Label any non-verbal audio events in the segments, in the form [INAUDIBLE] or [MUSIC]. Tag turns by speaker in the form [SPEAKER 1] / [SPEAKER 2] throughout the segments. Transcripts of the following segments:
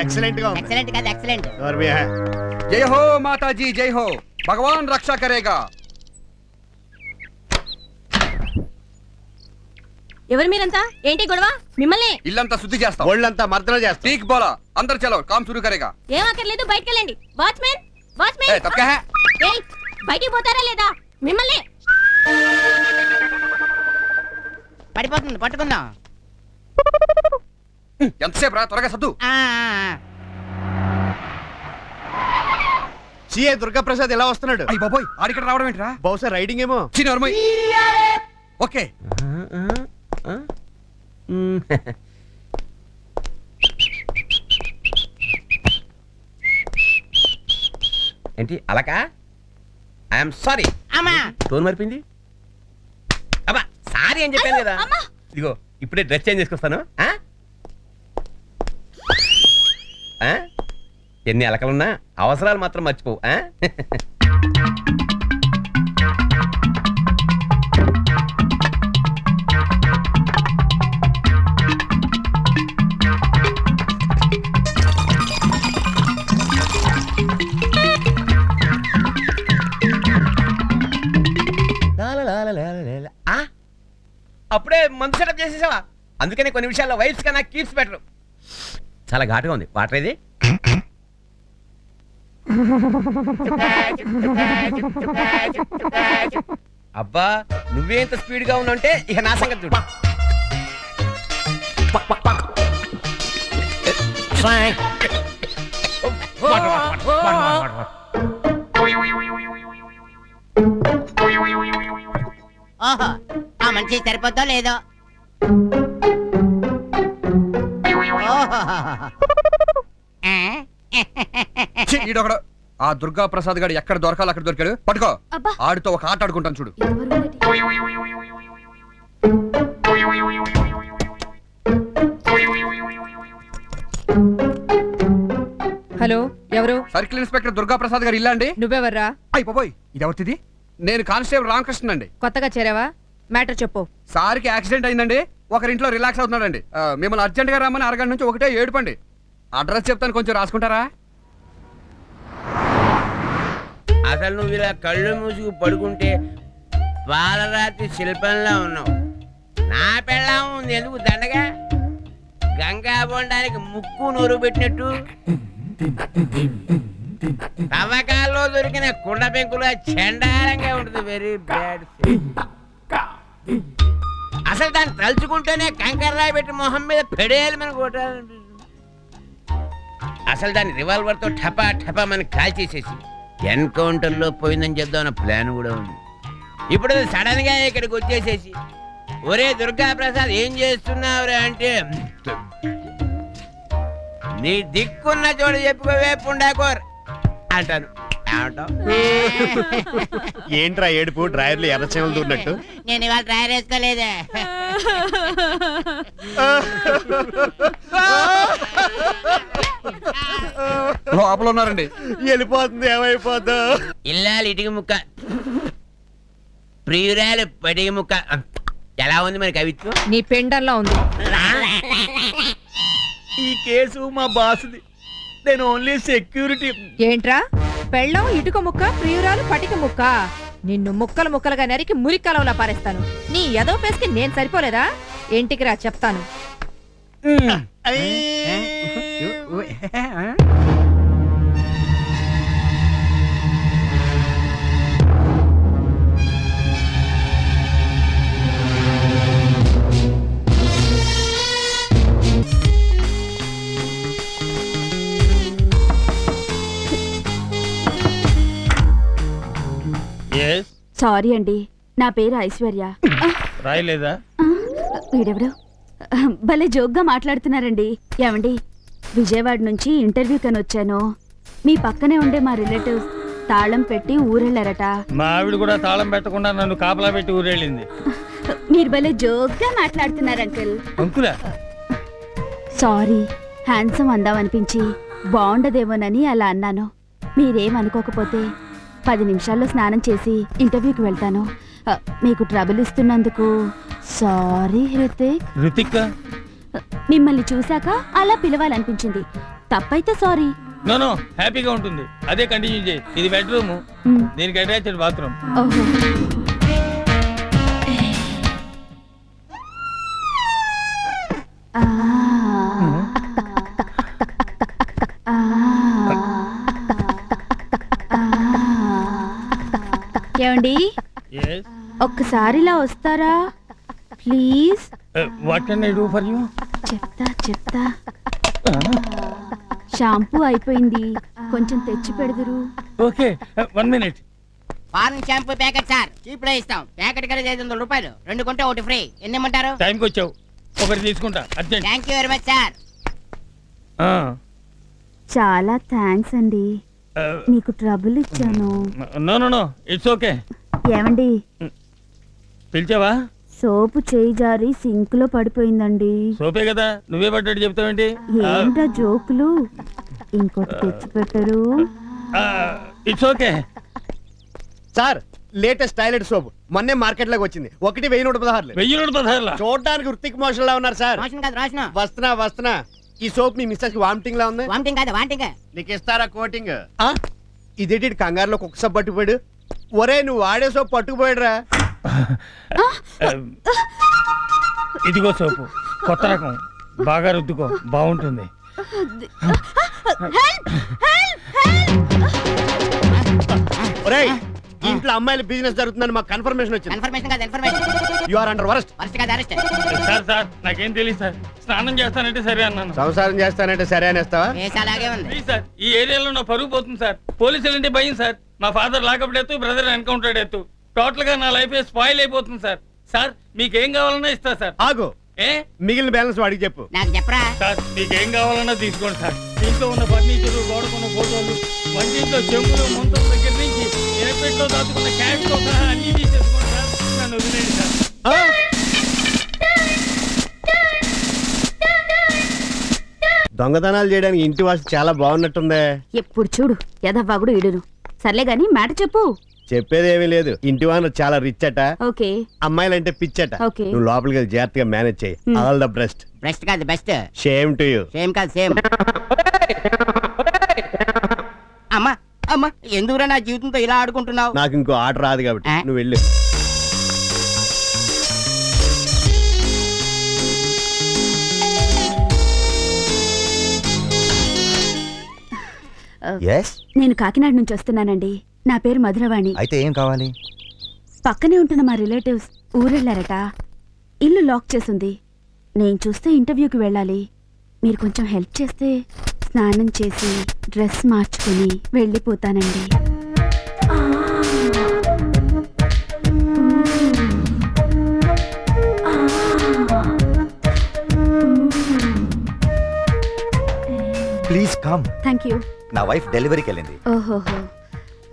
[SPEAKER 1] ఎక్సలెంట్గా ఉంది.
[SPEAKER 2] ఎక్సలెంట్ కాదు ఎక్సలెంట్.
[SPEAKER 1] నోర్మియా.
[SPEAKER 3] జై హో మాతాజీ జై హో. భగవాన్ రక్షా కరేగా.
[SPEAKER 4] ఎవరు మీరంతా? ఏంటి గొడవ? మిమ్మల్ని.
[SPEAKER 3] ఇల్లంతా శుద్ధి చేస్తాం.
[SPEAKER 1] ఒళ్ళంతా మర్దన చేస్తా.
[SPEAKER 3] ఠీక్ బోలా. అందరు చలో కామ్ शुरू కరేగా.
[SPEAKER 4] ఏం అక్కర్లేదు బయటికి వెళ్ళండి వాచ్మెన్.
[SPEAKER 3] ఏ
[SPEAKER 4] వాచ్మెన్
[SPEAKER 3] తప్పకా. హై
[SPEAKER 4] ఏయ్ బయటికి పోతారా లేదా? మిమ్మల్ని.
[SPEAKER 2] పడిపోతుంది పట్టుకుందాం.
[SPEAKER 3] ఎంతసేపు రా త్వరగా సద్దు
[SPEAKER 1] సిఏ దుర్గాప్రసాద్ ఎలా వస్తున్నాడు?
[SPEAKER 3] అయ్యి బాబోయ్ ఆడిక్కడ రావడం ఏంట్రా?
[SPEAKER 1] బహుశా రైడింగ్ ఏమో.
[SPEAKER 3] చిన్నోర్మయ్ ఓకే.
[SPEAKER 5] ఏంటి అలకా? I'm sorry.
[SPEAKER 2] అమ్మా.
[SPEAKER 5] టోన్ మరిపింది అబ్బా సారీ అని చెప్పాను కదా. ఇదిగో ఇప్పుడే డ్రెస్ చేంజ్ చేసుకొస్తాను? ఆ? ఎన్ని అలకలున్నా అవసరాలు మాత్రం మర్చిపోవు ఆ? అప్పుడే మందు సెటప్ చేసేసావా? అందుకనే కొన్ని విషయాల్లో వైఫ్స్ కన్నా కీప్స్ బెటర్. చాలా ఘాటుగా ఉంది. వాటర్ ఇది అబ్బా నువ్వే ఇంత స్పీడ్గా ఉన్నావంటే ఇక నా సంగతి చూడు.
[SPEAKER 2] ఓహో ఆ మనిషి సరిపోద్దో లేదో? ఓహో.
[SPEAKER 3] ఈడొకడు. ఆ దుర్గా ప్రసాద్ గారు ఎక్కడ దొరకాలి అక్కడ దొరికాడు. పట్టుకో.
[SPEAKER 4] అబ్బా.
[SPEAKER 3] ఆడితో ఒక ఆట ఆడుకుంటాను చూడు.
[SPEAKER 6] హలో ఎవరు?
[SPEAKER 3] సర్కిల్ ఇన్స్పెక్టర్ దుర్గా ప్రసాద్ గారు ఇల్లా అండి?
[SPEAKER 6] నువ్వెవర్రా?
[SPEAKER 3] అయ్యి బాబోయ్ ఇది ఎవరిది నేను కానిస్టేబుల్ రామకృష్ణ అండి.
[SPEAKER 6] కొత్తగా చేరావా? మ్యాటర్ చెప్పు.
[SPEAKER 3] సార్కి యాక్సిడెంట్ అయిందండి. ఒకరింట్లో రిలాక్స్ అవుతున్నాడండి. ఆ, మిమ్మల్ని అర్జెంట్గా రమ్మని అరగంట నుంచి ఒకటే ఏడుపండి. అడ్రస్ చెప్తాను కొంచెం రాసుకుంటారా?
[SPEAKER 7] అసలు నువ్వు ఇలా కళ్ళు మూసుకు పడుకుంటే పాలరాతి శిల్పంలా ఉన్నావు. నా పెళ్ళం ఉంది. ఎందుకు దండగా? గంగా బొండానికి ముక్కు నూరు పెట్టినట్టు. తవ్వకాల్లో దొరికిన కుండ పెంకులా చండాలంగా ఉంటుంది. వెరీ బ్యాడ్ అసలు దాన్ని తలుచుకుంటేనే కంకర్రాయి పెట్టి మొహం మీద పెడేయాలి మనకు కొట్టాలనిపిస్తుంది. అసలు దాన్ని రివాల్వర్తో ఠపా ఠపా మన కాల్ చేసేసి ఎన్కౌంటర్లో పోయిందని చెప్దామన్న ప్లాన్ కూడా ఉంది. ఇప్పుడు సడన్గా ఇక్కడికి వచ్చేసేసి ఒరే దుర్గా ప్రసాద్ ఏం చేస్తున్నావురా అంటే నీ దిక్కున్న చోట చెప్పుకోవే పుండాకోర్ అంటాను.
[SPEAKER 1] ఏంట్రా ఏడుపు? డ్రైవర్లు ఎర్రచేమలు దూరినట్టు.
[SPEAKER 2] నేను ఇవాళ డ్రైవర్ వేసుకోలేదే.
[SPEAKER 3] లోపల ఉన్నారండి
[SPEAKER 1] వెళ్ళిపోతుంది ఏమైపోద్దో.
[SPEAKER 7] ఇల్లాలి ఇటుక ముక్క. ప్రియురాలు పడిగ ముక్క. ఎలా ఉంది మరి కవిత్వం?
[SPEAKER 6] నీ పెండంలో ఉంది.
[SPEAKER 8] ఈ కేసు మా బాస్ది. నేను ఓన్లీ సెక్యూరిటీ
[SPEAKER 6] ఏంట్రా? పెళ్ళం ఇటుక ముక్క ప్రియురాలు పటిక ముక్క నిన్ను ముక్కలు ముక్కలుగా నరికి మురికలవలా పారేస్తాను నీ ఎదో పేస్కి నేను సరిపోలేదా ఇంటికి రా చెప్తాను
[SPEAKER 9] సారీ అండి. నా పేరు ఐశ్వర్య.
[SPEAKER 8] రాయలేదా?
[SPEAKER 9] వీడెవడు? ఆ, భలే జోక్గా మాట్లాడుతున్నారండి. ఏమండి? విజయవాడ నుంచి ఇంటర్వ్యూ కని వచ్చాను మీ పక్కనే ఉండే మా రిలేటివ్స్ తాళం పెట్టి ఊరెళ్ళారట.
[SPEAKER 8] మా ఆవిడ కూడా తాళం పెట్టకుండా నన్ను కాపలా పెట్టి ఊరేళ్ళింది.
[SPEAKER 9] మీరు భలే జోక్గా మాట్లాడుతున్నారు అంకుల్.
[SPEAKER 8] అంకులా?
[SPEAKER 9] సారీ హ్యాండ్సమ్ అందామనిపించి బాగుండదేమోనని అలా అన్నాను. మీరేమనుకోకపోతే పది నిమిషాల్లో స్నానం చేసి ఇంటర్వ్యూకి వెళ్తాను. ఆ, మీకు ట్రబుల్ ఇస్తున్నందుకు సారీ హృతిక్.
[SPEAKER 8] రుతిక్
[SPEAKER 9] మిమ్మల్ని చూశాక అలా పిలవాలనిపించింది. తప్పైతే సారీ.
[SPEAKER 8] నో హ్యాపీగా ఉంటుంది. అదే కంటిన్యూ చేయి. ఇది బెడ్రూమ్.
[SPEAKER 9] మ్,
[SPEAKER 8] దీనికి అటాచ్డ్ బాత్రూమ్.
[SPEAKER 9] ఓహో. ఆ. ఏమండి ఒక్కసారి ఇలా వస్తారా? Please.
[SPEAKER 8] What can I do for you
[SPEAKER 9] చెప్తా చెప్తా. షాంపూ అయిపోయింది. కొంచెం తెచ్చి పెడదురు.
[SPEAKER 8] Okay one minute
[SPEAKER 2] foreign shampoo packet sir. చీప్లో ఇస్తాం. ప్యాకెట్ కలిసి ఐదు వందల రూపాయలు. రెండు కొంటే ఒకటి ఫ్రీ. ఎన్ని ఇమ్మంటారు
[SPEAKER 8] టైంకి వచ్చావు. ఒకటి తీసుకుంటా. Urgent
[SPEAKER 2] thank you very much sir.
[SPEAKER 9] చాలా థ్యాంక్స్ అండి. మీకు ట్రబుల్ ఇచ్చాను.
[SPEAKER 8] No no no it's okay
[SPEAKER 9] ఏమండి?
[SPEAKER 8] పిలిచావా?
[SPEAKER 9] సోపు చేయి జారి సింక్లో పడిపోయిందండి.
[SPEAKER 8] సోపే కదా. నువ్వే పడ్డట్టు చెప్తావేంటి?
[SPEAKER 9] ఏంటా జోకులు? ఇంకోటి తెచ్చి పెట్టరు
[SPEAKER 8] it's okay
[SPEAKER 1] sir latest toilet soap. మొన్నే మార్కెట్లోకి వచ్చింది. ఒకటి వెయ్యి నూట పదహారులు.
[SPEAKER 8] వెయ్యి నూట పదహారులా?
[SPEAKER 1] చూడడానికి వృత్తిక్ మోషన్ లా ఉన్నారు సార్. వస్తున్నా వస్తున్నా. ఈ సోప్ మీ మిస్సెస్కి వామిటింగ్ లా ఉంది?
[SPEAKER 2] వామిటింగ్ కాదు వాంటింగ్
[SPEAKER 1] నీకు ఇస్తారా కోటింగ్? ఇదేంటి కంగారులో కుక్క సబ్బు పట్టుకుపోయాడు? ఒరే నువ్వు వాడే సోప్ పట్టుకుపోయాడురా.
[SPEAKER 8] ఇదిగో సోపు కొత్త రకం. బాగా రుద్దుకో బాగుంటుంది.
[SPEAKER 1] ఒరే ఇంట్లో అమ్మాయిల బిజినెస్ జరుగుతుందని మాకు కన్ఫర్మేషన్ వచ్చింది.
[SPEAKER 2] కన్ఫర్మేషన్ కాదు information
[SPEAKER 1] you are under worst
[SPEAKER 2] వరుస కాదు అరెస్ట్
[SPEAKER 8] సార్ సార్ నాకేం తెలియదు సార్ స్నానం చేస్తానంటే సరే అన్నాను.
[SPEAKER 1] సంసారం చేస్తానంటే సరే అనేస్తావా?
[SPEAKER 2] అలాగే ఉంది.
[SPEAKER 8] ప్లీజ్ సార్ ఈ ఏరియాలో నా పరుగు పోతుంది సార్ పోలీసులు అంటే భయం సార్ మా ఫాదర్ లాకప్ ఎత్తు బ్రదర్ ఎన్కౌంటర్ ఎత్తు. టోటల్గా నా లైఫ్ స్పాయిల్ అయిపోతుంది సార్ సార్ మీకేం కావాలన్నా ఇస్తా సార్
[SPEAKER 1] ఆగు.
[SPEAKER 8] ఏ?
[SPEAKER 1] మిగిలిన బ్యాలెన్స్ వాడికి చెప్పు.
[SPEAKER 2] నాకు చెప్పరా?
[SPEAKER 8] సార్ మీకేం కావాలన్నా తీసుకోండి సార్ ఇంట్లో ఉన్న ఫర్నిచర్ గోడకున్న ఫోటోలు వంటింట్లో చెంబులు ముంతల దగ్గర నుంచి ఎయిర్పెట్లో దాచుకున్న క్యాష్తో సహా అన్ని తీసేసుకోండి సార్ నన్ను వదిలేయండి సార్.
[SPEAKER 1] ఆ? దొంగతనాలు చేయడానికి ఇంటి వాసి చాలా బాగున్నట్టుందే.
[SPEAKER 9] ఎప్పుడు చూడు యదవ్వాగుడు ఇడును సర్లే గాని మ్యాటర్ చెప్పు.
[SPEAKER 1] చెప్పేది ఏమీ లేదు. ఇంటి వాన చాలా రిచ్ అట.
[SPEAKER 9] ఓకే.
[SPEAKER 1] అమ్మాయిలంటే పిచ్చట.
[SPEAKER 9] ఓకే.
[SPEAKER 1] నువ్వు లోపలికి వెళ్ళి జాగ్రత్తగా మేనేజ్ చేయి. ఆల్ ద బెస్ట్
[SPEAKER 2] బెస్ట్ కాదు best
[SPEAKER 1] shame to you
[SPEAKER 2] same కాదు సేమ్ అమ్మా అమ్మా ఎందుకురా నా జీవితంతో ఇలా ఆడుకుంటున్నావు?
[SPEAKER 1] నాకు ఇంకో ఆట రాదు కాబట్టి? నువ్వు వెళ్ళు.
[SPEAKER 10] ఎస్
[SPEAKER 9] నేను కాకినాడ నుంచి వస్తున్నానండి. నా పేరు మధురవాణి.
[SPEAKER 10] అయితే ఏం కావాలి?
[SPEAKER 9] పక్కనే ఉంటున్న మా రిలేటివ్స్ ఊరెళ్ళారట. ఇల్లు లాక్ చేసుంది. నేను చూస్తే ఇంటర్వ్యూకి వెళ్ళాలి. మీరు కొంచెం హెల్ప్ చేస్తే స్నానం చేసి డ్రెస్ మార్చుకుని వెళ్ళిపోతానండి.
[SPEAKER 10] ప్లీజ్ కమ్
[SPEAKER 9] థ్యాంక్ యూ
[SPEAKER 10] నా వైఫ్ డెలివరీకి వెళ్ళింది.
[SPEAKER 9] ఓహోహో.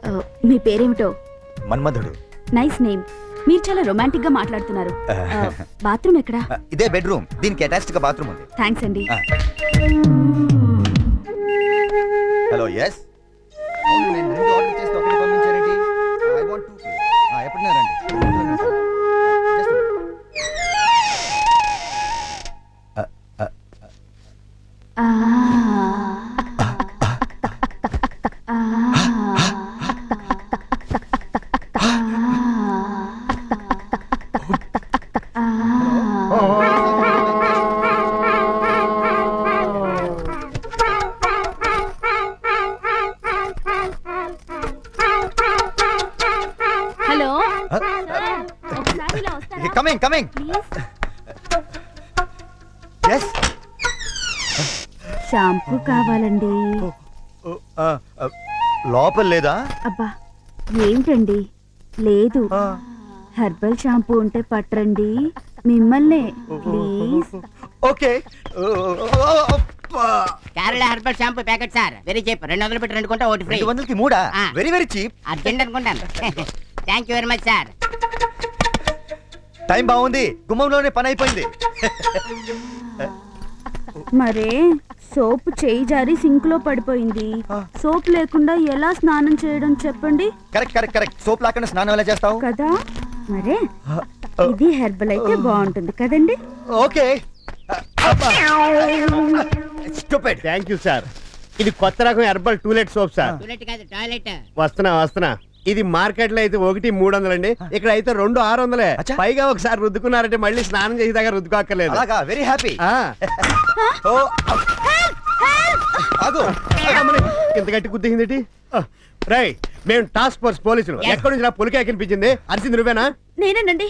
[SPEAKER 9] ఓ, మీ పేరేమిటో?
[SPEAKER 10] మన్మధుడు.
[SPEAKER 9] నైస్ నేమ్ మీరు చాలా రొమాంటిక్గా మాట్లాడుతున్నారు. ఆ, బాత్రూమ్ ఎక్కడా?
[SPEAKER 10] ఆ, ఇదే బెడ్రూమ్ దీనికి అటాచ్డ్గా బాత్రూమ్ ఉంది.
[SPEAKER 9] థ్యాంక్స్ అండి.
[SPEAKER 10] హలో ఎస్ అవును నేను రెండు ఆర్డర్ చేస్తే ఒకటి coming coming
[SPEAKER 9] please
[SPEAKER 10] yes
[SPEAKER 9] shampoo కావాలండి.
[SPEAKER 10] లోపల లేదా?
[SPEAKER 9] అబ్బా ఏంటండి? లేదు.
[SPEAKER 10] ఆ,
[SPEAKER 9] హెర్బల్ షాంపూ ఉంటే పట్టరండి. మిమ్మల్నే. Please.
[SPEAKER 10] Okay.
[SPEAKER 2] Kerala herbal shampoo packet sir. Very cheap. రెండు వందలు పెట్టి రెండు కొంటే ఒకటి ఫ్రీ.
[SPEAKER 10] వందలకి మూడా?
[SPEAKER 2] ఆ.
[SPEAKER 10] Very very cheap.
[SPEAKER 2] అర్జెంట్ అనుకుంటాను. Thank you very much sir
[SPEAKER 10] time బాగుంది. గుమ్మంలోనే పని అయిపోయింది.
[SPEAKER 9] మరే సోప్ చేయి జారి సింక్లో పడిపోయింది. సోప్ లేకుండా ఎలా స్నానం చేయడం చెప్పండి?
[SPEAKER 10] Correct correct correct. సోప్ లాకుండా స్నానం ఎలా చేస్తావు?
[SPEAKER 9] కదా? మరే ఇది హెర్బల్ అయితే బాగుంటుంది కదండి?
[SPEAKER 10] Okay. Stupid.
[SPEAKER 1] Thank you sir. ఇది కొత్త రకం herbal to let soap sir.
[SPEAKER 2] To let కాదు టాయిలెట్.
[SPEAKER 1] వస్తున్నా వస్తున్నా. ఇది మార్కెట్లో అయితే ఒకటి మూడు వందలండి ఇక్కడ అయితే రెండు ఆరు వందలే. పైగా ఒకసారి రుద్దుకున్నారంటే మళ్ళీ స్నానం చేసి దగ్గర రుద్దుకోక్కర్లేదు.
[SPEAKER 10] అలాగా? వెరీ హ్యాపీ
[SPEAKER 1] ఇంత గట్టి గుద్దింది రై మేము టాస్క్ ఫోర్స్ పోలీసులు. ఎక్కడి నుంచి నా పులికే కనిపించింది అరిసింది నువ్వేనా?
[SPEAKER 9] నేనేనండి.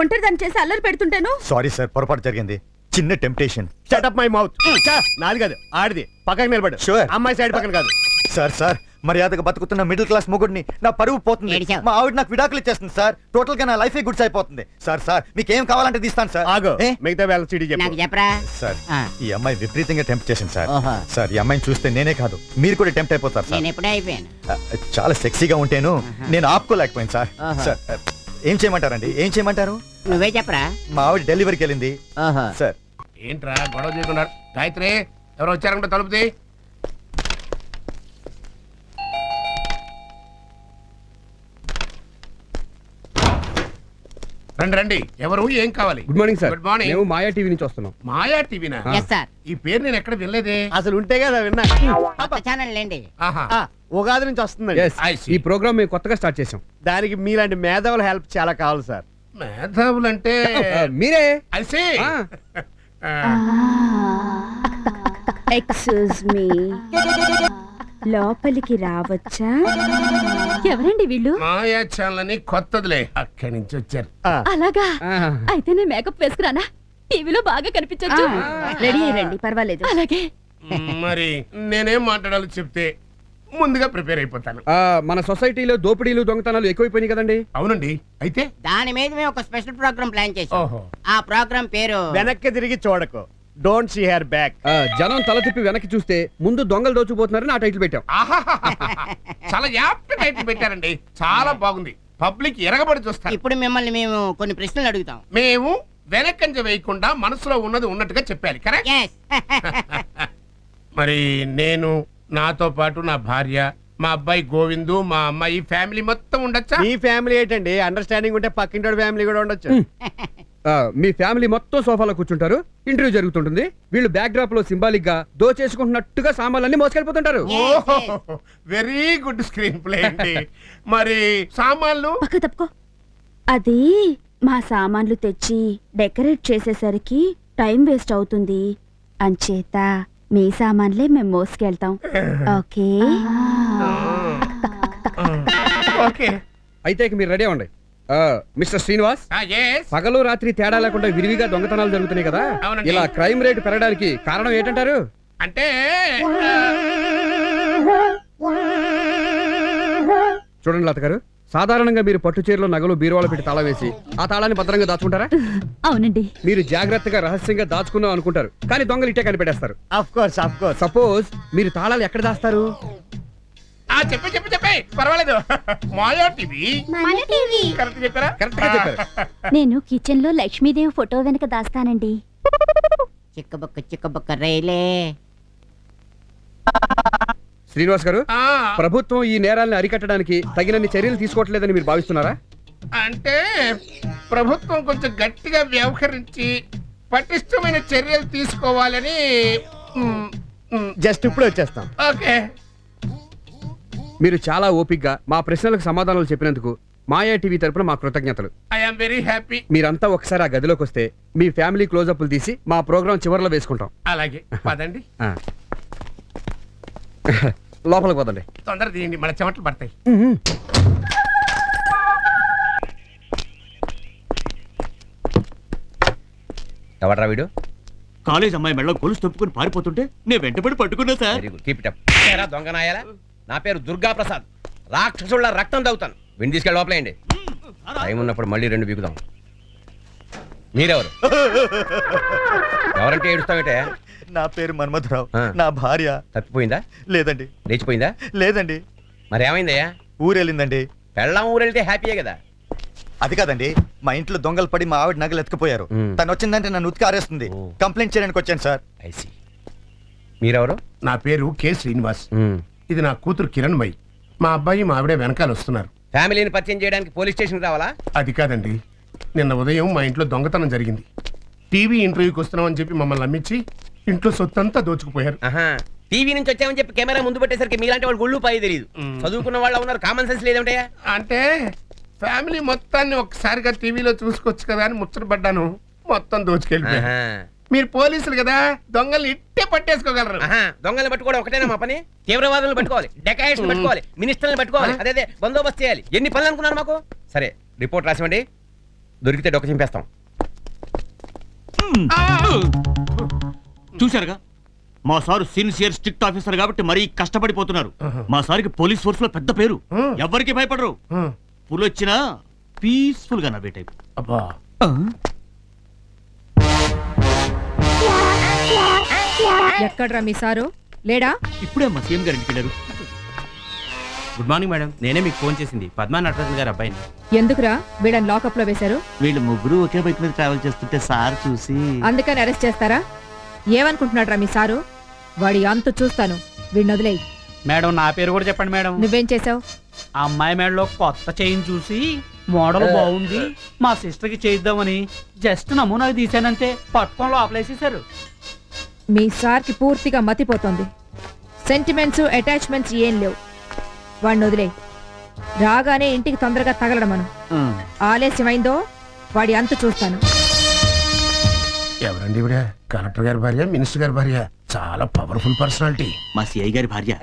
[SPEAKER 9] ఒంటరి దాన్ని చేసి అల్లరి పెడుతుంటాను.
[SPEAKER 10] సారీ సార్ పొరపాటు జరిగింది. చిన్న టెంప్టేషన్
[SPEAKER 1] షటప్ మై మౌత్ నాది కాదు ఆడిది. పక్కకి నిలబడు. అమ్మాయి సైడ్ పక్కన కాదు.
[SPEAKER 10] సార్ సార్ మర్యాదగా బతుకుతున్న మిడిల్ క్లాస్ మొగుడిని నా పరువు పోతుంది. మా ఆవిడ నాకు విడాకులు ఇచ్చేస్తుంది సార్. టోటల్గా నా లైఫ్ గుడ్స్ అయిపోతుంది సార్ సార్ మీకు ఏం కావాలంటే తీస్తాను సార్.
[SPEAKER 1] ఆగు? మిగతా వేళ
[SPEAKER 2] చెప్పరా?
[SPEAKER 10] సార్. ఈ అమ్మాయి విపరీతంగా టెంప్ట్ చేసింది సార్. సార్ ఈ అమ్మాయిని చూస్తే నేనే కాదు మీరు కూడా టెంప్ట్ అయిపోతారు సార్.
[SPEAKER 2] నేను ఎప్పుడే అయిపోయాను.
[SPEAKER 10] ఆ, చాలా సెక్సీగా ఉంటేను నేను ఆపుకోలేకపోయాను సార్. సార్ ఏం చేయమంటారండి? ఏం చేయమంటారు?
[SPEAKER 2] నువ్వే చెప్పరా?
[SPEAKER 10] మా ఆవిడ డెలివరీకి వెళ్ళింది. సార్.
[SPEAKER 7] ఏంట్రా గొడవ చేయకుండా గాయత్రి ఎవరో వచ్చారంటే తలుపుది రండి రండి. ఎవరు? ఏం కావాలి?
[SPEAKER 3] Good morning sir
[SPEAKER 7] good morning
[SPEAKER 3] మేము మాయా టీవీ నుంచి వస్తున్నాం.
[SPEAKER 7] మాయా టీవీనా?
[SPEAKER 2] ఎస్ సార్
[SPEAKER 7] ఈ పేరు నేను ఎక్కడ వినలేదే.
[SPEAKER 1] అసలు ఉంటే కదా విన్నా.
[SPEAKER 2] ఛానల్ లేండి.
[SPEAKER 7] ఆహా.
[SPEAKER 1] ఆ, ఉగాది నుంచి వస్తుందండి.
[SPEAKER 3] ఈ ప్రోగ్రామ్ మేము కొత్తగా స్టార్ట్ చేసాం
[SPEAKER 1] దానికి మీలాంటి మేధావుల హెల్ప్ చాలా కావాలి సార్
[SPEAKER 7] మేధావులంటే [LAUGHS]
[SPEAKER 3] ఆ, మీరే
[SPEAKER 7] అల్సి
[SPEAKER 3] ఆ.
[SPEAKER 9] ఎక్స్క్యూజ్ మీ లోపలికి రావచ్చా?
[SPEAKER 5] ఎవరండి వీళ్ళు?
[SPEAKER 7] మాయా ఛానల్ అని కొత్తదిలే. అక్కడి నుంచి వచ్చారు.
[SPEAKER 5] అలాగా. అయితే నేను మేకప్ వేసుకురానా? టీవీలో బాగా కనిపించొచ్చు.
[SPEAKER 9] రెడీ అయ్యండి పర్వాలేదు.
[SPEAKER 5] అలాగే.
[SPEAKER 7] మరి నేనేం మాట్లాడాలో చెప్తే ముందుగా ప్రిపేర్ అయిపోతాను.
[SPEAKER 3] ఆ, మన సొసైటీలో దోపిడీలు దొంగతనాలు ఎక్కువైపోయినాయి కదండి.
[SPEAKER 7] అవునండి. అయితే?
[SPEAKER 2] దాని మీద మేము ఒక స్పెషల్ ప్రోగ్రామ్ ప్లాన్ చేసాం ఆ ప్రోగ్రామ్ పేరు
[SPEAKER 1] వెనక్కి తిరిగి చూడకు. డోంట్ సీ హెర్ బ్యాక్
[SPEAKER 3] జనం తల తిప్పి వెనక్కి చూస్తే ముందు దొంగలు దోచుకుపోతున్నారని ఆ టైటిల్ పెట్టాం.
[SPEAKER 7] చాలా యాప్ట్ టైటిల్ పెట్టారండి. చాలా బాగుంది. పబ్లిక్ ఎరగబడి చూస్తారు.
[SPEAKER 2] ఇప్పుడు మిమ్మల్ని మేము కొన్ని ప్రశ్నలు అడుగుతాం.
[SPEAKER 7] మేము వెనకంజ వేయకుండా మనసులో ఉన్నది ఉన్నట్టుగా చెప్పాలి. కరెక్ట్ [LAUGHS] మరి నేను నాతో పాటు నా భార్య మా అబ్బాయి గోవిందు మా అమ్మాయి ఫ్యామిలీ మొత్తం ఉండొచ్చా?
[SPEAKER 1] మీ ఫ్యామిలీ ఏంటండి? అండర్స్టాండింగ్ ఉంటే పక్కింటోడి ఫ్యామిలీ కూడా ఉండొచ్చు. [LAUGHS]
[SPEAKER 3] మీ ఫ్యామిలీ మొత్తం సోఫాలో కూర్చుంటారు. ఇంటర్వ్యూ జరుగుతుంటుంది. వీళ్ళు బ్యాక్ డ్రాప్లో సింబాలిక్గా దోచేసుకుంటున్నట్టుగా సామాన్లన్నీ మోసుకెళ్ళిపోతుంటారు.
[SPEAKER 7] వెరీ గుడ్ స్క్రీన్ ప్లే మరి సామాన్లు?
[SPEAKER 9] తప్పుకో. అది మా సామాన్లు తెచ్చి డెకరేట్ చేసేసరికి టైం వేస్ట్ అవుతుంది. అంచేత మీ సామాన్లే మేము మోసుకెళ్తాం. [LAUGHS] ఓకే. [LAUGHS]
[SPEAKER 7] ఓకే.
[SPEAKER 3] అయితే మీరు రెడీ అవ్వండి. మిస్టర్ శ్రీనివాస్? పగలు రాత్రి తేడా లేకుండా విరివిగా దొంగతనాలు జరుగుతున్నాయి కదా. ఇలా క్రైమ్ రేట్ పెరగడానికి కారణం ఏంటంటారు?
[SPEAKER 7] అంటే
[SPEAKER 3] చూడండి లత గారు సాధారణంగా మీరు పట్టు చీరలో నగలు బీరువాలో పెట్టి తాళం వేసి ఆ తాళాన్ని భద్రంగా దాచుకుంటారా?
[SPEAKER 5] అవునండి.
[SPEAKER 3] మీరు జాగ్రత్తగా రహస్యంగా దాచుకుందాం అనుకుంటారు కానీ దొంగలు ఇట్టే కనిపెట్టేస్తారు. సపోజ్ మీరు తాళాలు ఎక్కడ దాస్తారు?
[SPEAKER 7] ఆ చెప్పి చెప్పి చెప్పి. పర్వాలేదు. మాయా టీవీ. కరెక్ట్ చెప్పారా?
[SPEAKER 3] కరెక్ట్గా చెప్పారు.
[SPEAKER 9] నేను కిచెన్లో లక్ష్మీదేవి ఫోటో వెనక దాస్తానండి.
[SPEAKER 2] చిక్కబుక్క చిక్కబుక్క రైలే.
[SPEAKER 3] శ్రీనివాస్ గారు
[SPEAKER 7] ఆ,
[SPEAKER 3] ప్రభుత్వం ఈ నేరాలను అరికట్టడానికి తగినన్ని చర్యలు తీసుకోవట్లేదని మీరు భావిస్తున్నారా?
[SPEAKER 7] అంటే ప్రభుత్వం కొంచెం గట్టిగా వ్యవహరించి పటిష్టమైన చర్యలు తీసుకోవాలని మ్, మ్,
[SPEAKER 1] జస్ట్ ఇప్పుడు వచ్చేస్తాం.
[SPEAKER 7] ఓకే.
[SPEAKER 3] మీరు చాలా ఓపిగ్గా మా ప్రశ్నలకు సమాధానాలు చెప్పినందుకు మాయా టీవీ తరపున మా కృతజ్ఞతలు.
[SPEAKER 7] ఐఎమ్ వెరీ హ్యాపీ
[SPEAKER 3] మీరంతా ఒకసారి ఆ గదిలోకి వస్తే మీ ఫ్యామిలీ క్లోజప్లు తీసి మా ప్రోగ్రాం చివరిలో వేసుకుంటాం.
[SPEAKER 7] అలాగే. [LAUGHS] పదండి. [LAUGHS]
[SPEAKER 3] లోపలికి పోదండి.
[SPEAKER 7] తొందర తీయండి మన చెమటలు పడతాయి. ఎవడ్రా వీడు?
[SPEAKER 8] కాలేజ్ అమ్మాయి మెడలో గొలుసు తప్పుకొని పారిపోతుంటే నేను వెంటబడి పట్టుకున్నా సార్.
[SPEAKER 7] వెరీ నా పేరు దుర్గా ప్రసాద్ రాక్షసుళ్ళ రక్తం తాగుతాను. విని తీసుకెళ్ళి లోపలేయండి. టైం ఉన్నప్పుడు మళ్ళీ రెండు బీకుదాం మీరెవరు? ఎవరంటే ఏడుస్తావేటే?
[SPEAKER 10] నా పేరు మన్మధరావు. నా భార్య.
[SPEAKER 7] తప్పిపోయిందా?
[SPEAKER 10] లేదండి.
[SPEAKER 7] లేచిపోయిందా?
[SPEAKER 10] లేదండి.
[SPEAKER 7] మరి ఏమైందయ్యా
[SPEAKER 10] ఊరెళ్ళిందండి.
[SPEAKER 7] పెళ్ళాం ఊరెళ్తే హ్యాపీయే కదా.
[SPEAKER 10] అది కాదండి. మా ఇంట్లో దొంగలు పడి మా ఆవిడ నగలు ఎత్తుకుపోయారు. తను వచ్చిందంటే నన్ను ఉతికి ఆరేస్తుంది.
[SPEAKER 7] ఓ.
[SPEAKER 10] కంప్లైంట్ చేయడానికి వచ్చాను సార్.
[SPEAKER 7] ఐసి మీరెవరు?
[SPEAKER 11] నా పేరు కె శ్రీనివాస్. ఇది నా కూతురు కిరణ్మయి మా. అబ్బాయి మా ఆవిడే వెనకాల వస్తున్నారు.
[SPEAKER 7] ఫ్యామిలీని పరిచయం చేయడానికి పోలీస్ స్టేషన్ రావాలా?
[SPEAKER 11] అది కాదండి. నిన్న ఉదయం మా ఇంట్లో దొంగతనం జరిగింది. టీవీ ఇంటర్వ్యూకి వస్తున్నామని చెప్పి మమ్మల్ని నమ్మించి ఇంట్లో సొత్తంతా దోచుకుపోయారు.
[SPEAKER 7] టీవీ నుంచి వచ్చామని చెప్పి కెమెరా ముందు పెట్టేసరికి మీలాంటి వాళ్ళు గుళ్ళు పాయి తెలియదు చదువుకున్న వాళ్ళు ఉన్నారు కామన్ సెన్స్ లేదంటయ్యా?
[SPEAKER 1] అంటే ఫ్యామిలీ మొత్తాన్ని ఒక్కసారిగా టీవీలో చూసుకోవచ్చు కదా అని ముచ్చటపడ్డాను. మొత్తం దోచుకెళ్ళిపోయాను మీరు పోలీసులు కదా దొంగల్ని ఇట్టే పట్టేసుకోగలరు.
[SPEAKER 7] దొంగల్ని పట్టుకోవడం ఒకటేనా మా పని? తీవ్రవాదులను పట్టుకోవాలి డెకాయిట్స్ పట్టుకోవాలి మినిస్టర్ని పట్టుకోవాలి. అదే అదే బందోబస్తు చేయాలి. ఎన్ని పనులు అనుకున్నారు మాకు? సరే రిపోర్ట్ రాసివ్వండి. దొరికితే డొక్క చింపేస్తాం.
[SPEAKER 11] చూశారుగా? మా సారు సిన్సియర్ స్ట్రిక్ట్ ఆఫీసర్ కాబట్టి మరీ కష్టపడిపోతున్నారు. మా సార్కి పోలీస్ ఫోర్స్లో పెద్ద పేరు. ఎవరికి భయపడరు. పులొచ్చినా పీస్ఫుల్గా నవ్వే టైప్.
[SPEAKER 1] అబ్బా.
[SPEAKER 6] ఎక్కడ్రా మీ సారు? లేడా?
[SPEAKER 11] ఇప్పుడే మా సీఎం గారు ఇంటికి వెళ్ళారు
[SPEAKER 12] గుడ్ మార్నింగ్ మేడం. నేనే మీకు ఫోన్ చేసింది. పద్మా నటరాజన్ గారి అబ్బాయిని.
[SPEAKER 6] ఎందుకురా? వీళ్ళని లాకప్లో వేశారు?
[SPEAKER 11] వీళ్ళు ముగ్గురు ఒకే బైక్ మీద ట్రావెల్ చేస్తుంటే సార్ చూసి
[SPEAKER 6] అందుకని అరెస్ట్ చేస్తారా? ఏమనుకుంటున్నాడ్రా మీ సారు? వాడి అంతు చూస్తాను. వీడిని వదిలేయి.
[SPEAKER 12] మేడం నా పేరు కూడా చెప్పండి మేడం.
[SPEAKER 6] నువ్వేం చేసావు
[SPEAKER 12] ఆ అమ్మాయి మేడలో కొత్త చైన్ చూసి మోడల్ బాగుంది మా సిస్టర్కి చేయిద్దామని జస్ట్ నమూనాకి తీసానంతే పట్టుకొని లోపలేసేసారు
[SPEAKER 6] మీ సార్కి పూర్తిగా మతిపోతుంది. సెంటిమెంట్స్ అటాచ్మెంట్స్ ఏం లేవు. వాడిని వదిలే రాగానే ఇంటికి తొందరగా తగలడం మనం. ఆలస్యమైందో వాడి అంతు చూస్తాను.
[SPEAKER 1] ఎవరండి ఇవిడ కలెక్టర్ గారి భార్య మినిస్టర్ గారి భార్య. చాలా పవర్ఫుల్ పర్సనాలిటీ
[SPEAKER 11] మా సిఐ గారి భార్య.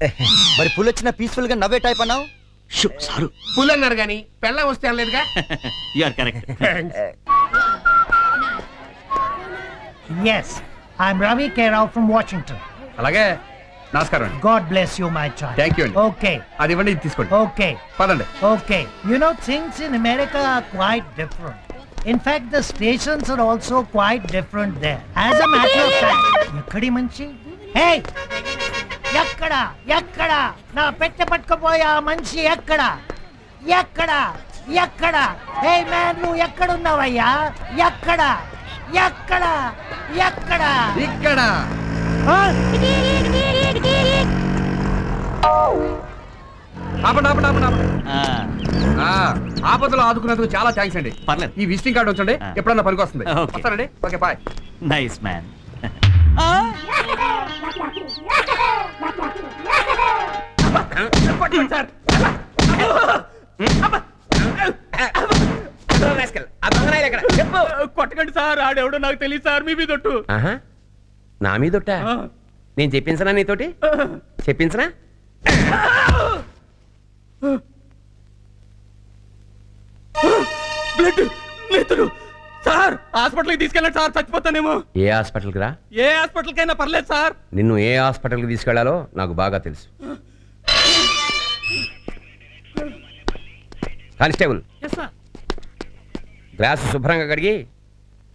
[SPEAKER 11] [LAUGHS]
[SPEAKER 10] మరి పుల్ వచ్చిన పీస్ఫుల్గా నవ్వే టైప్ అన్నావు?
[SPEAKER 11] షు, సారు.
[SPEAKER 1] పుల్ అన్నారు కానీ పెళ్ళం వస్తే అనలేదుగా
[SPEAKER 11] you are correct
[SPEAKER 13] Yes, I'm Ravi K. Rao from Washington.
[SPEAKER 3] అలాగే నమస్కారం అండి
[SPEAKER 13] God bless you, my child.
[SPEAKER 3] Thank you అండి
[SPEAKER 13] Okay,
[SPEAKER 3] అది ఇవ్వండి ఇది తీసుకోండి
[SPEAKER 13] okay,
[SPEAKER 3] పదండి
[SPEAKER 13] okay. You know, things in America are quite different. In fact, the stations are also quite different there. As a matter of fact, ఎక్కడి మంచి హే ఎక్కడ ఎక్కడ నా పెట్టె పట్టుకుపోయే ఆ మనిషి ఎక్కడ ఎక్కడ ఎక్కడ హే మ్యాన్ నువ్వు ఎక్కడున్నావయ్యా ఎక్కడ ఎక్కడ ఎక్కడ
[SPEAKER 3] ఇక్కడ
[SPEAKER 13] ఆ?
[SPEAKER 3] ఆపండి ఆపండి ఆపండి ఆపండి ఆ, ఆపదలో ఆదుకున్నందుకు చాలా థ్యాంక్స్ అండి
[SPEAKER 11] పర్లేదు.
[SPEAKER 3] ఈ విజిటింగ్ కార్డు ఉంచండి
[SPEAKER 11] ఆ.
[SPEAKER 3] ఎప్పుడన్నా పనికి వస్తుంది
[SPEAKER 11] ఓకే.
[SPEAKER 3] వస్తానండి okay bye
[SPEAKER 11] nice man
[SPEAKER 7] rascal. ఆ దొంగనాయలు ఎక్కడ? చెప్పు.
[SPEAKER 12] కొట్టకండి సార్ ఆడెవడో నాకు తెలియదు సార్ మీ మీద.
[SPEAKER 7] నా మీదొట్ట
[SPEAKER 12] ఆ.
[SPEAKER 7] నేను చెప్పించనా నీతోటి? చెప్పించనా?
[SPEAKER 12] బ్లడ్ సార్ హాస్పిటల్కి తీసుకెళ్ళండి సార్ చచ్చిపోతానేమో.
[SPEAKER 7] ఏ హాస్పిటల్కి రా?
[SPEAKER 12] ఏ హాస్పిటల్కైనా పర్లేదు సార్.
[SPEAKER 7] నిన్ను ఏ హాస్పిటల్కి తీసుకెళ్ళాలో నాకు బాగా తెలుసు. కానిస్టేబుల్.
[SPEAKER 12] ఎస్ సార్
[SPEAKER 7] గ్లాసు శుభ్రంగా కడిగి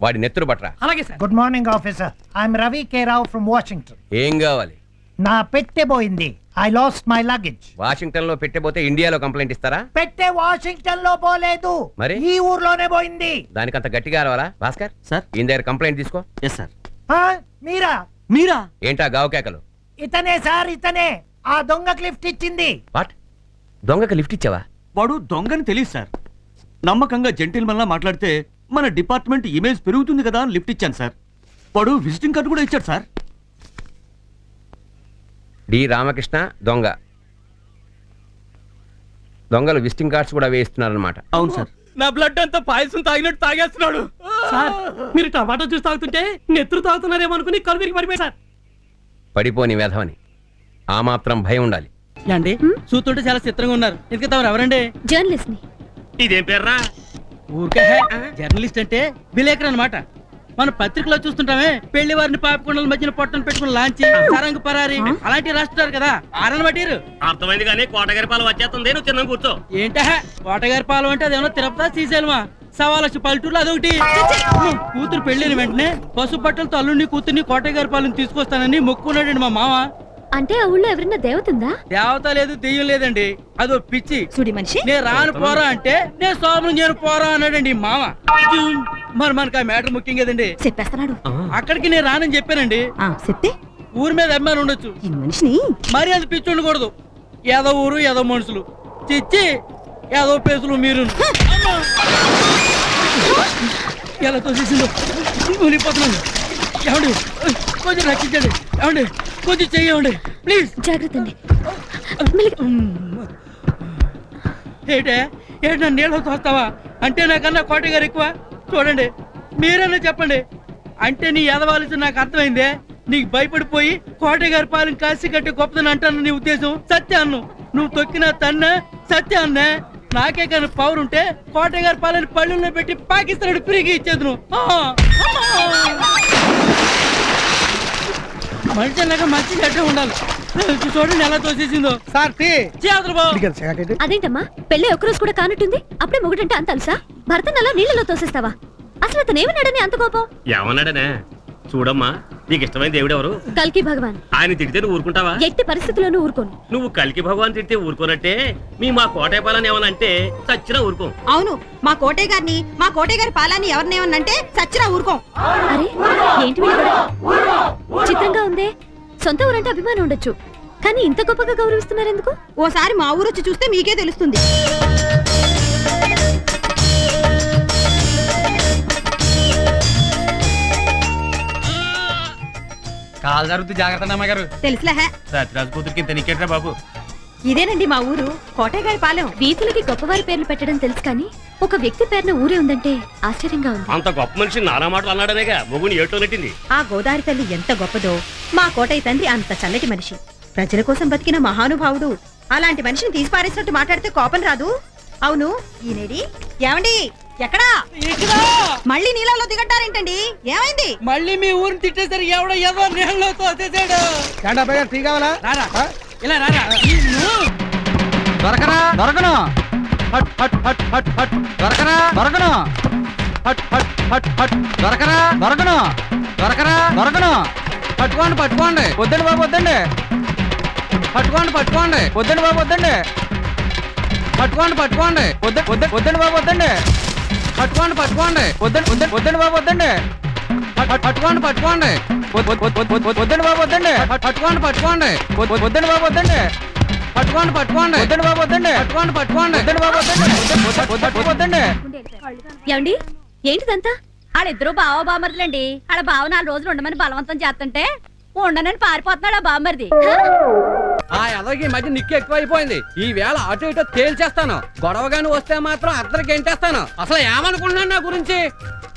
[SPEAKER 7] వాడి నెత్తురు పట్టరా
[SPEAKER 12] అలాగే sir.
[SPEAKER 13] Good morning officer I'm Ravi K Rao from Washington
[SPEAKER 7] ఏం కావాలి?
[SPEAKER 13] నా పెట్టె పోయింది. ఐ లాస్ట్ మై లగేజ్
[SPEAKER 7] వాషింగ్టన్లో పెట్టబోతే ఇండియాలో కంప్లైంట్ ఇస్తారా?
[SPEAKER 13] పెట్టె వాషింగ్టన్లో పోలేదు.
[SPEAKER 7] మరి?
[SPEAKER 13] ఈ ఊర్లోనే పోయింది.
[SPEAKER 7] దానికంత గట్టిగా రావాలా భాస్కర్?
[SPEAKER 11] సార్.
[SPEAKER 7] ఈయన దగ్గర కంప్లైంట్ తీసుకో.
[SPEAKER 11] ఎస్ సార్
[SPEAKER 13] ఆ, మీరా?
[SPEAKER 11] మీరా?
[SPEAKER 7] ఏంటా గావు కేకలు?
[SPEAKER 13] ఇతనే సార్ ఇతనే. ఆ దొంగకి లిఫ్ట్ ఇచ్చింది.
[SPEAKER 7] వాట్? దొంగకి లిఫ్ట్ ఇచ్చావా?
[SPEAKER 11] వాడు దొంగని తెలియదు సార్. నమ్మకంగా జెంటిల్మన్ లా మాట్లాడితే మన డిపార్ట్మెంట్ ఇమేజ్ పెరుగుతుంది కదా అని లిఫ్ట్ ఇచ్చాను సార్. వాడు విజిటింగ్ కార్డు కూడా ఇచ్చాడు సార్.
[SPEAKER 7] డి రామకృష్ణ దొంగ. దొంగలు విజిటింగ్ కార్డ్స్ కూడా వేయిస్తున్నారనమాట
[SPEAKER 11] అవును సార్.
[SPEAKER 12] నా బ్లడ్ అంతా పాయసం తాగినట్టు తాగేస్తున్నాడు. సార్ మీరు టమాటో జ్యూస్ తాగుతుంటే నెత్తురు తాగుతున్నారేమో అనుకుని కలు విరిగి పడిపోయి సార్.
[SPEAKER 7] పడిపోని వేధవని ఆ మాత్రం భయం ఉండాలి.
[SPEAKER 12] అండి చూస్తుంటే చాలా చిత్రంగా ఉన్నారు. ఇందుకు తమరు ఎవరండి?
[SPEAKER 4] జర్నలిస్ట్ని
[SPEAKER 12] ఇదేం పేర్రా? ఊరికే జర్నలిస్ట్ అంటే విలేకరు అన్నమాట. మన పత్రికలో చూస్తుంటామే పెళ్ళి వారిని పాపకొండల మధ్యన పొట్టను పెట్టుకుని లాంచి సరంగు పరారి. అలాంటి రాస్తున్నారు కదా ఆరని బట్టిరు
[SPEAKER 11] అర్థమైంది కానీ కోటగారి పాలు వచ్చేస్తుంది నువ్వు చిన్న కూర్చో.
[SPEAKER 12] ఏంటా కోటగారి పాలెం అంటే అదేమన్నా తిరుపతి శ్రీశైలమా? సవాలక్ష పల్లెటూరులో అదొకటి. కూతురు పెళ్ళిన వెంటనే పసుపు బట్టలతో అల్లుడిని కూతుర్ని కోటగారి పాలెం తీసుకొస్తానని మొక్కున్నాడండి మా మామ.
[SPEAKER 4] అంటే ఆ ఊళ్ళో ఎవరైనా దేవతుందా
[SPEAKER 12] దేవత లేదు దెయ్యం లేదండి. అదో పిచ్చి.
[SPEAKER 4] సుడి మనిషి?
[SPEAKER 12] నేను రాను పోరా అంటే నేను సోమరం నేను పోరా అన్నాడండి మామ. మరి మనకు ఆ మ్యాటర్ ముఖ్యం కదండి.
[SPEAKER 4] చెప్పేస్తున్నాడు.
[SPEAKER 12] అక్కడికి నేను రానని చెప్పానండి.
[SPEAKER 4] చెప్తే?
[SPEAKER 12] ఊరి మీద అమ్మాని ఉండొచ్చు.
[SPEAKER 4] ఈ మనిషిని?
[SPEAKER 12] మరి అది పిచ్చి ఉండకూడదు. ఏదో ఊరు ఏదో మనుషులు. చిచ్చి ఏదో పేసులు మీరు ఎలా తోసేసిందో? మునిగిపోతున్నాను. ఏమండి? కొంచెం రక్షించండి. ఏమండి? కొంచెం చెయ్యండి. ప్లీజ్.
[SPEAKER 5] జాగ్రత్త అండి.
[SPEAKER 12] ఏంటే? ఏంటి నన్ను నీళ్ళతో వస్తావా అంటే నాకన్నా కోట గారు ఎక్కువ? చూడండి. మీరన్నా చెప్పండి. అంటే నీ ఎదవాల్సి నాకు అర్థమైందే. నీకు భయపడిపోయి కోట గారి పాలన కాసి కట్టి గొప్పదని అంటాను నీ ఉద్దేశం? సత్య అన్ను. నువ్వు తొక్కిన తన్న. సత్య అన్నే. నాకే కానీ పవర్ ఉంటే కోట గారి పాలన పళ్ళుల్లో పెట్టి పాకిస్తాన్ ఫ్రీగా ఇచ్చేది నువ్వు మనిషి అన్నాక మంచి చెడ్డ ఉండాలి చూడండి ఎలా తోసేసిందో. సార్ చేతులు బాబు.
[SPEAKER 5] అదేంటమ్మా? పెళ్ళి ఒక్కరోజు కూడా కానట్టుంది? అప్పుడే మొగుడంటే అంత అలుసా? భర్తను అలా నీళ్ళలో తోసేస్తావా? అసలు అతను ఏమన్నాడని అంత కోపం?
[SPEAKER 14] ఏమన్నాడనే? చూడమ్మా నీకు ఇష్టమైన దేవుడు ఎవరు
[SPEAKER 5] కల్కి భగవాన్.
[SPEAKER 14] ఆయన తిడితే నువ్వు ఊరుకుంటావా?
[SPEAKER 5] ఎట్టి పరిస్థితుల్లోనూ ఊరుకోను.
[SPEAKER 14] నువ్వు కలికి భగవాన్ తిడితే ఊరుకోనట్టే మీ మా కోటేపాలని ఏమన్నా అంటే చచ్చినా ఊరుకోం.
[SPEAKER 4] అవును మా కోటయ్య గారిని మా కోటయ్య గారి పాలాన్ని ఎవరినేమన్నంటే సచ్చినా ఊరుకోం.
[SPEAKER 5] అరే ఏంటి వీళ్ళ? చిత్రంగా ఉందే సొంత ఊరంటే అభిమానం ఉండొచ్చు. కానీ ఇంత గొప్పగా గౌరవిస్తున్నారు ఎందుకు
[SPEAKER 4] ఓసారి మా ఊరు వచ్చి చూస్తే మీకే తెలుస్తుంది.
[SPEAKER 3] కాలు జరుగుతూ జాగ్రత్త అమ్మాయి గారు.
[SPEAKER 4] తెలుసులే
[SPEAKER 3] ఇంత బాబు?
[SPEAKER 4] ఇదేనండి మా ఊరు. కోటయ్య గారి పాలెం.
[SPEAKER 5] వీధులకి గొప్పవారి పేర్లు పెట్టడం తెలుసు కానీ ఒక వ్యక్తి పేరున ఊరే ఉందంటే ఆశ్చర్యంగా ఉంది.
[SPEAKER 14] అంత గొప్ప మనిషి నానా మాటలు అన్నాడనేగా మొగుని ఏటో నెట్టింది.
[SPEAKER 4] ఆ గోదావరి తల్లి ఎంత గొప్పదో మా కోటయ్య తండ్రి అంత చల్లటి మనిషి. ప్రజల కోసం బతికిన మహానుభావుడు. అలాంటి మనిషిని తీసి పారేసినట్టు మాట్లాడితే కోపం రాదు. అవును ఈనేడి ఏమండి? ఎక్కడా? మళ్ళీ నీళ్ళలో దిగట్టారేంటండి? ఏమైంది?
[SPEAKER 12] మళ్ళీ మీ ఊరిని తిట్టేసరి ఎవడో ఏదో నీళ్ళలో తోసేసాడు.
[SPEAKER 3] టీ కావాలా?
[SPEAKER 12] రారా. ఇలా రారా.
[SPEAKER 3] దొరకరా దొరకను? హట్ హట్ హట్ హట్ హట్. దొరకరా దొరకను. హట్ హట్ హట్ హట్. దొరకరా దొరకను. దొరకరా దొరకను. పట్టుకోండి పట్టుకోండి. వద్దండి బాబు వద్దండి. పట్టుకోండి పట్టుకోండి. వద్దండి బాబు వద్దండి. పట్టుకోండి పట్టుకోండి. వద్ద వద్ద వద్దండి బాబు వద్దండి. పట్టుకోండి పట్టుకోండి. వద్దండి వద్దండి వద్దండి బాబు వద్దండి. పట్- పట్- పట్టుకోండి పట్టుకోండి. వద్- వద్- వద్- వద్- వద్- వద్దండి బాబు వద్దండి. పట్- పట్టుకోండి పట్టుకోండి. వద్- వద్- వద్దండి బాబు వద్దండి. పట్టుకోండి పట్టుకోండి. వద్దండి బాబు వద్దండి. పట్టుకోండి పట్టుకోండి. వద్దండి బాబు వద్దండి. వద్ద- వద్ద- వద్ద- వద్దండి
[SPEAKER 5] ఏమండి? ఏంటిదంతా? ఆడిద్దరు బావ బామర్దులండి. ఆడ బావ నాలుగు రోజులు ఉండమని బలవంతం చేస్తుంటే ఉండనని పారిపోతున్నాడు ఆ బామర్ది
[SPEAKER 3] ఆ ఈ మధ్య నిక్కు ఎక్కువ అయిపోయింది ఈ వేళ అటు ఇటు తేల్చేస్తాను. గొడవగాని వస్తే మాత్రం అద్దరికి ఎంటేస్తాను అసలు ఏమనుకుంటున్నాను నా గురించి?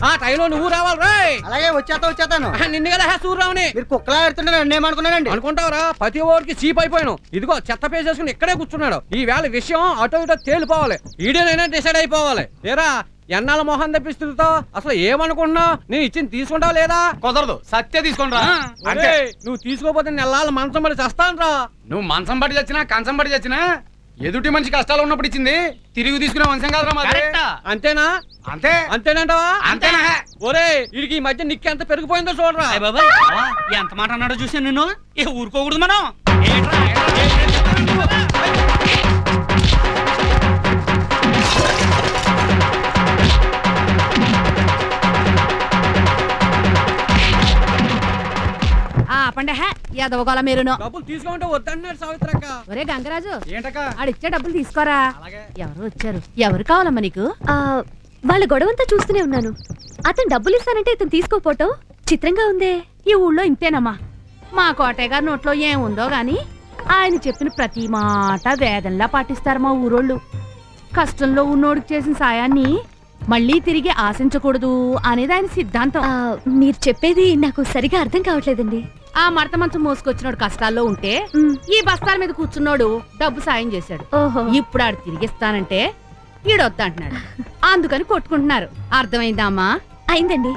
[SPEAKER 3] ఆ టైంలో నువ్వు రావాలి రాయ్!
[SPEAKER 15] అలాగే వచ్చేస్తా వచ్చేస్తాను.
[SPEAKER 3] నిన్ను కదా సూర్రావుని
[SPEAKER 15] మీరు కుక్కలా ఎడుతుంటే నన్ను ఏమనుకున్నానండి?
[SPEAKER 3] అనుకుంటావరా ప్రతి ఓడికి చీప్ అయిపోయాను. ఇదిగో చెత్త పేసేసుకుని ఇక్కడే కూర్చున్నాడు. ఈ వేళ విషయం అటు ఇటు తేలిపోవాలి. ఈడేనైనా డిసైడ్ అయిపోవాలి. ఏరా ఎన్నాళ్ళ మొహం తెప్పిస్తుంటావు అసలు ఏమనుకుంటున్నావు నేను ఇచ్చింది తీసుకుంటావు లేదా
[SPEAKER 16] కుదరదు సత్య తీసుకుంటా
[SPEAKER 3] అంటే నువ్వు తీసుకోపోతే నెలల మంచం పడి చస్తాను రా
[SPEAKER 16] నువ్వు మంచం పడి చచ్చినా కంచం పడి చచ్చినా ఎదుటి మనిషి కష్టాలు ఉన్నప్పుడు ఇచ్చింది తిరిగి తీసుకునే వంశం కాదురా
[SPEAKER 3] అంతేనా
[SPEAKER 16] అంతే
[SPEAKER 3] అంతేనంటావా
[SPEAKER 16] అంతేనా
[SPEAKER 3] ఒరే వీడికి ఈ మధ్య నిక్కి ఎంత పెరిగిపోయిందో చూడరా
[SPEAKER 12] బాబాయ్ ఎంత మాట అన్నాడో చూసాను నిన్ను ఏ ఊరుకోకూడదు మనం
[SPEAKER 17] ఎదవగల మీరును.
[SPEAKER 3] డబ్బులు తీసుకుంటే వద్దన్నాడు సావిత్రక్క.
[SPEAKER 17] ఒరే గంగరాజు.
[SPEAKER 3] ఏంటక్క?
[SPEAKER 17] ఆడిచ్చే డబ్బులు తీసుకోరా. ఎవరు వచ్చారు. ఎవరు కావాలమ్మా నీకు?
[SPEAKER 5] ఆ, వాళ్ళ గొడవంతా చూస్తూనే ఉన్నాను. అతను డబ్బులు ఇస్తానంటే ఇతను తీసుకోపోవటం చిత్రంగా ఉందే.
[SPEAKER 17] ఈ ఊళ్ళో ఇంతేనమ్మా. మా కోటయ్య గారి నోట్లో ఏముందో గాని ఆయన చెప్పిన ప్రతి మాట వేదంలా పాటిస్తారు మా ఊరోళ్ళు. కష్టంలో ఉన్నోడికి చేసిన సాయాన్ని మళ్ళీ తిరిగి ఆశించకూడదు అనేది ఆయన సిద్ధాంతం.
[SPEAKER 5] ఆ, మీరు చెప్పేది నాకు సరిగా అర్థం కావట్లేదండి.
[SPEAKER 17] ఆ మడత మంచం మోసుకొచ్చినోడు కష్టాల్లో ఉంటే ఈ బస్తాల మీద కూర్చున్నోడు డబ్బు సాయం చేశాడు.
[SPEAKER 5] ఓహో.
[SPEAKER 17] ఇప్పుడు ఆడు తిరిగిస్తానంటే ఈడొద్దంటున్నాడు. [LAUGHS] అందుకని కొట్టుకుంటున్నారు. అర్థమైందా అమ్మా?
[SPEAKER 5] అయిందండి.